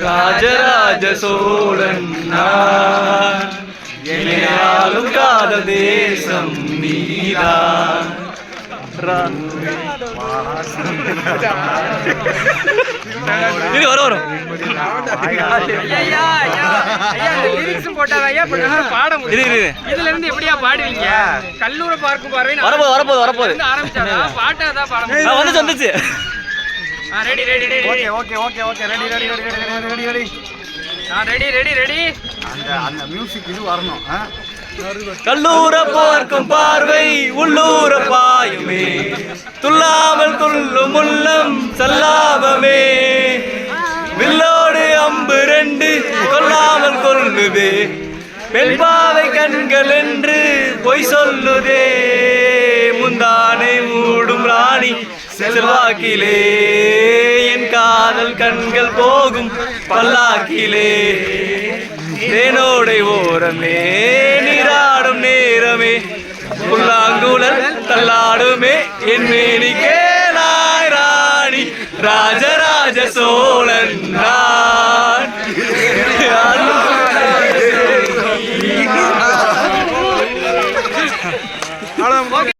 ராஜராஜ சோழன் எனையாலும் காத தேசம் நீரா வரும் வரும் இப்ப நல்லா பாட முடியும் இது இதுல இருந்து எப்படியா பாடுவீங்க? கல்லூர பார்க்கும் பார்வை வரப்போகுது வரப்போகுது வரப்போகுது. ஆரம்பிச்சாதான் பாட்டை தான் பாட முடியும். வந்துச்சு. வந்துச்சு ready ready ready okay okay okay okay. Ready ready ready ready ready ready ready. Ready ready அந்த அந்த மியூசிக் இது வரணும்? கல்லூர பார்க்கும் பார்வை உள்ளூர பாயுமே. துள்ளாமல் துள்ளும் உள்ளம் சல்லாபமே வில்லோடு அம்பு ரெண்டு சொல்லுதே. பெண் பாவை கண்கள் என்று பொய் சொல்லுதே. முந்தானை மூடும் ராணி செல்வாக்கிலே. என் காதல் கண்கள் போகும் பல்லாக்கிலே. தேனோடை ஓரமே நீராடும் நேரமே. புல்லாங்குழல் தள்ளாடுமே. என் மேனிக்கே கேளாய் ராணி. ராஜராஜ சோழன் நான் Adam, look